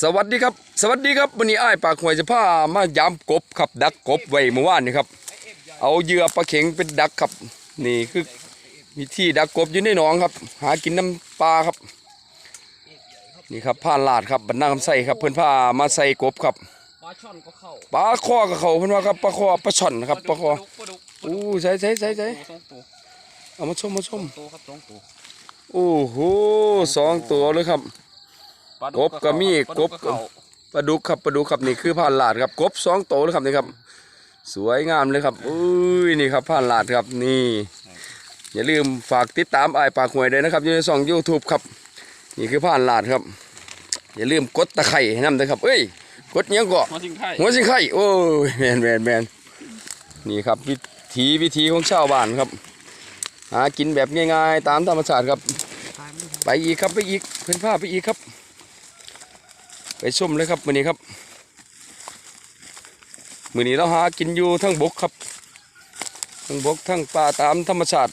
สวัสดีครับสวัสดีครับวันนี้อ้ายปากหวยจะพามายามกบครับดักกบไว้เมื่อวานนี่ครับ เอาเหยื่อปลาเข็งเป็นดักครับนี่คือวิธีดักกบอยู่ในหนองครับ หากินน้ำปลาครับ นี่ครับผ่านลาดครับบรรณาคำใส่ครับ เพื่อนพามาใส่กบครับปลาช่อนก็เข้าปลาคอกับเขาเพื่อนว่าครับปลาคอปลาช่อนครับปลาคอดุกปลาดุกปลาดุกอู้ใส่ใส่ใส่ใส่สองตัวเอามาชมมาชมตัวครับสองตัวโอ้โหสองตัวเลยครับปลาดุ กบก็มีปลาดุกบเข้าปลาดุกครับปลาดุกครับนี่คือผ่านลาดครับกบสองโตวเลยครับนี่ครับ สวยงามเลยครับอุ้ยนี่ครับผ่านลาดครับนี่ อย่าลืมฝากติดตามไอ้ายปากหวยด้วยนะครับอยู่ในช่องยูทูบครับ นี่คือผ่านลาดครับ อย่าลืมกดตะไคร่ให้นำด้วยครับเอ้ยกดเนี้ยงก็หัวสิงไข่หัวสิงไข่โอ้ยแมนแมนแมนนี่ครับวิถีวิธีของชาวบ้านครับหากินแบบง่ายๆ ตามธรรมชาติครับ ไปอีกครับไปอีกเพื่อนผ้าไปอีกครับ ไปชมเลยครับวันนี้ครับมือนี้เราหากินอยู่ทั้งบกครับทั้งบกทั้งป่าตามธรรมชาติ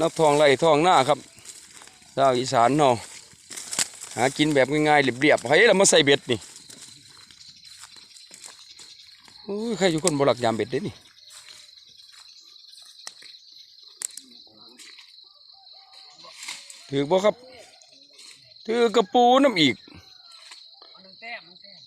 นับทองไรทองหน้าครับดาวอีสานเนาะหากินแบบง่ายๆเรียบๆให้เรามาใส่เบ็ดนี่โอ้ยใครอยู่คนบลักยามเบ็ดเด้นี่ถือบ่ครับถือกระปูน้ำอีก หนึ่งแต้มหนึ่งแต้ม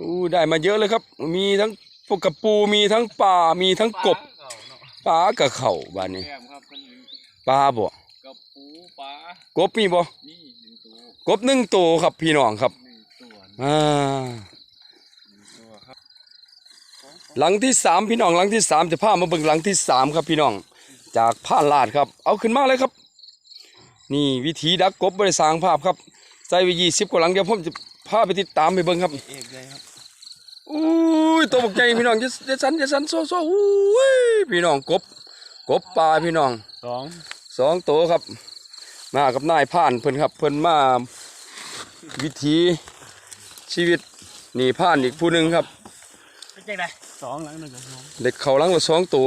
อู้ได้มาเยอะเลยครับ มีทั้งพวกกระปูมีทั้งปลามีทั้งกบปลาเก่าเนาะปลากระเข่าบ้านนี้แต้มครับเป็นหนึ่งปลาบ่กระปูปลากบมีบ่นี่หนึ่งตัวกบหนึ่งตัวครับพี่น้องครับหนึ่งตัวหนึ่งอ่าตัวครับหลังที่สามพี่น้องหลังที่สามจะพามาเบิ่งหลังที่สามครับพี่น้อง จากผ้าลาดครับ เอาขึ้นมาเลยครับ นี่วิธีดักกบบริสร้างภาพครับใส่ไปยี่สิบกว่าหลังเดี๋ยวผมจะ พาไปติดตามไปเบิ่งครับเอกเลยครับอุ้ยตัวบกใหญ่พี่น้องจะจะสันจะสันโซโซอุ้ยพี่น้องกบ กบปลาพี่น้องสองสองตัวครับ มากับนายผ่านเพิ่นครับ เพิ่นมาวิถีชีวิตนี่ผ่านอีกผู้หนึ่งครับเป็นจังไดสองหลังหนึ่งกับสองเด็กเขาหลังละสองตัว